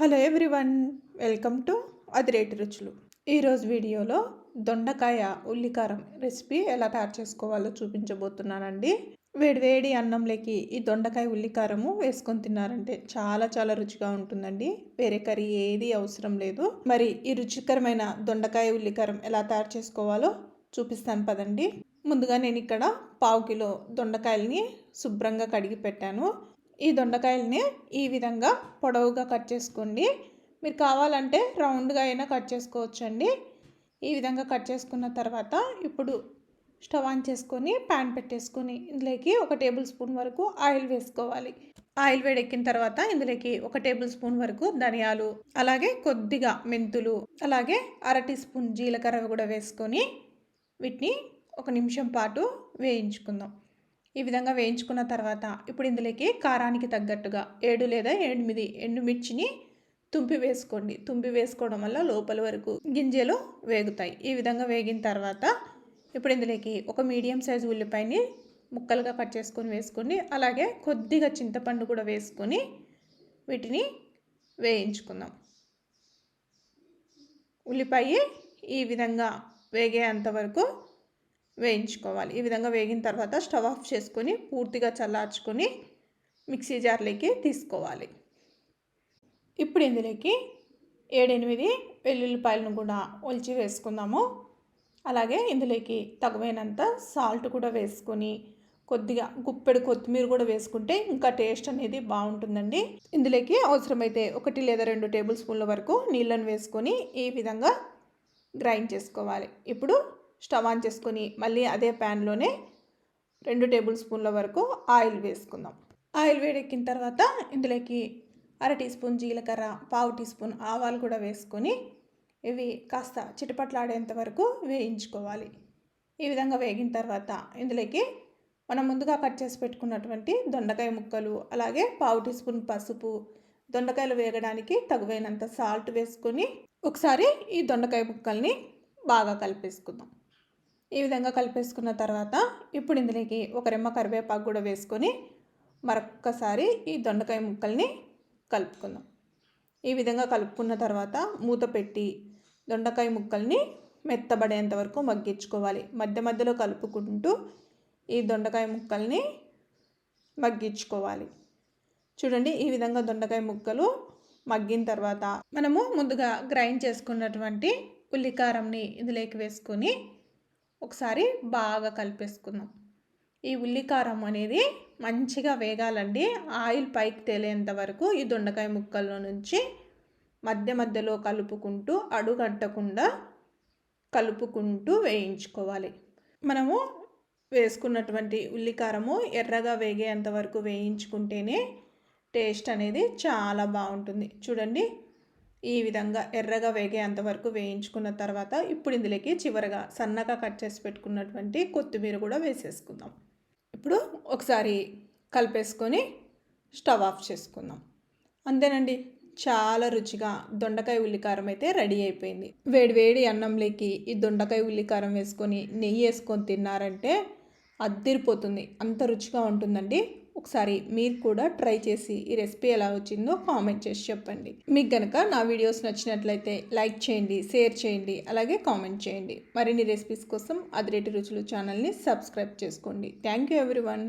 Hello everyone welcome to Adireti Ruchulu. ఈరోజు వీడియోలో దొండకాయ ఉల్లికారం రెసిపీ ఎలా తయారు చేసుకోవాలో చూపించబోతున్నానండి. వేడివేడి అన్నంలోకి ఈ దొండకాయ ఉల్లికారము వేసుకొని తిన్నారంటే చాలా చాలా రుచిగా ఉంటుందండి. వేరే కర్రీ ఏది అవసరం లేదు. మరి ఈ రుచికరమైన దొండకాయ ఉల్లికారం ఎలా తయారు చేసుకోవాలో చూపిస్తాను పదండి. ముందుగా నేను ఇక్కడ పావు కిలో దొండకాయల్ని శుభ్రంగా కడిగి పెట్టాను. ఈ దొండకాయలని ఈ విధంగా పొడవుగా కట్ చేసుకోండి. మీరు కావాలంటే రౌండ్గా అయినా కట్ చేసుకోవచ్చండి. ఈ విధంగా కట్ చేసుకున్న తర్వాత ఇప్పుడు స్టవ్ ఆన్ చేసుకొని ప్యాన్ పెట్టేసుకొని ఇందులోకి ఒక టేబుల్ స్పూన్ వరకు ఆయిల్ వేసుకోవాలి. ఆయిల్ వేడెక్కిన తర్వాత ఇందులోకి ఒక టేబుల్ స్పూన్ వరకు ధనియాలు అలాగే కొద్దిగా మెంతులు అలాగే అర టీ స్పూన్ జీలకర్ర కూడా వేసుకొని వీటిని ఒక నిమిషం పాటు వేయించుకుందాం. ఈ విధంగా వేయించుకున్న తర్వాత ఇప్పుడు ఇందులోకి కారానికి తగ్గట్టుగా ఏడు లేదా ఎనిమిది ఎండుమిర్చిని తుంపి వేసుకోండి. తుంపి వేసుకోవడం వల్ల లోపల వరకు గింజలు వేగుతాయి. ఈ విధంగా వేగిన తర్వాత ఇప్పుడు ఇందులోకి ఒక మీడియం సైజు ఉల్లిపాయని ముక్కలుగా కట్ చేసుకొని వేసుకోండి. అలాగే కొద్దిగా చింతపండు కూడా వేసుకొని వీటిని వేయించుకుందాం. ఉల్లిపాయ ఈ విధంగా వేగేంత వరకు వేయించుకోవాలి. ఈ విధంగా వేగిన తర్వాత స్టవ్ ఆఫ్ చేసుకొని పూర్తిగా చల్లార్చుకొని మిక్సీ జార్లోకి తీసుకోవాలి. ఇప్పుడు ఇందులోకి ఏడెనిమిది వెల్లుల్లిపాయలను కూడా ఒలిచి వేసుకుందాము. అలాగే ఇందులోకి తగువైనంత సాల్ట్ కూడా వేసుకొని కొద్దిగా గుప్పెడు కొత్తిమీర కూడా వేసుకుంటే ఇంకా టేస్ట్ అనేది బాగుంటుందండి. ఇందులోకి అవసరమైతే ఒకటి లేదా రెండు టేబుల్ స్పూన్ల వరకు నీళ్ళను వేసుకొని ఈ విధంగా గ్రైండ్ చేసుకోవాలి. ఇప్పుడు స్టవ్ ఆన్ చేసుకొని మళ్ళీ అదే ప్యాన్లోనే రెండు టేబుల్ స్పూన్ల వరకు ఆయిల్ వేసుకుందాం. ఆయిల్ వేడెక్కిన తర్వాత ఇందులోకి అర టీ స్పూన్ జీలకర్ర పావు టీ స్పూన్ ఆవాలు కూడా వేసుకొని ఇవి కాస్త చిటపట్లాడేంత వరకు వేయించుకోవాలి. ఈ విధంగా వేగిన తర్వాత ఇందులోకి మనం ముందుగా కట్ చేసి పెట్టుకున్నటువంటి దొండకాయ ముక్కలు అలాగే పావు టీ స్పూన్ పసుపు దొండకాయలు వేగడానికి తగువైనంత సాల్ట్ వేసుకొని ఒకసారి ఈ దొండకాయ ముక్కల్ని బాగా కలిపేసుకుందాం. ఈ విధంగా కలిపేసుకున్న తర్వాత ఇప్పుడు ఇందులోకి ఒక రెమ్మ కరివేపాకు కూడా వేసుకొని మరొక్కసారి ఈ దొండకాయ ముక్కల్ని కలుపుకుందాం. ఈ విధంగా కలుపుకున్న తర్వాత మూత పెట్టి దొండకాయ ముక్కల్ని మెత్తబడేంత వరకు మగ్గించుకోవాలి. మధ్య మధ్యలో కలుపుకుంటూ ఈ దొండకాయ ముక్కల్ని మగ్గించుకోవాలి. చూడండి ఈ విధంగా దొండకాయ ముక్కలు మగ్గిన తర్వాత మనము ముందుగా గ్రైండ్ చేసుకున్నటువంటి ఉల్లికారంని ఇందులోకి వేసుకొని ఒకసారి బాగా కలిపేసుకుందాం. ఈ ఉల్లికారం అనేది మంచిగా వేగాలండి. ఆయిల్ పైకి తేలేంత వరకు ఈ దొండకాయ ముక్కల్లో నుంచి మధ్య మధ్యలో కలుపుకుంటూ అడుగట్టకుండా కలుపుకుంటూ వేయించుకోవాలి. మనము వేసుకున్నటువంటి ఉల్లికారము ఎర్రగా వేగేంత వరకు వేయించుకుంటేనే టేస్ట్ అనేది చాలా బాగుంటుంది. చూడండి ఈ విధంగా ఎర్రగా వేగేంత వరకు వేయించుకున్న తర్వాత ఇప్పుడు ఇందులోకి చివరగా సన్నగా కట్ చేసి పెట్టుకున్నటువంటి కొత్తిమీర కూడా వేసేసుకుందాం. ఇప్పుడు ఒకసారి కలిపేసుకొని స్టవ్ ఆఫ్ చేసుకుందాం. అంతేనండి చాలా రుచిగా దొండకాయ ఉల్లికారం అయితే రెడీ అయిపోయింది. వేడి వేడి అన్నంలోకి ఈ దొండకాయ ఉల్లికారం వేసుకొని నెయ్యి వేసుకొని తిన్నారంటే అద్దిరిపోతుంది అంత రుచిగా ఉంటుందండి. ఒకసారి మీరు కూడా ట్రై చేసి ఈ రెసిపీ ఎలా వచ్చిందో కామెంట్ చేసి చెప్పండి. మీకు కనుక నా వీడియోస్ నచ్చినట్లయితే లైక్ చేయండి షేర్ చేయండి అలాగే కామెంట్ చేయండి. మరిన్ని రెసిపీస్ కోసం అదిరేటి రుచులు ఛానల్ని సబ్స్క్రైబ్ చేసుకోండి. Thank you everyone.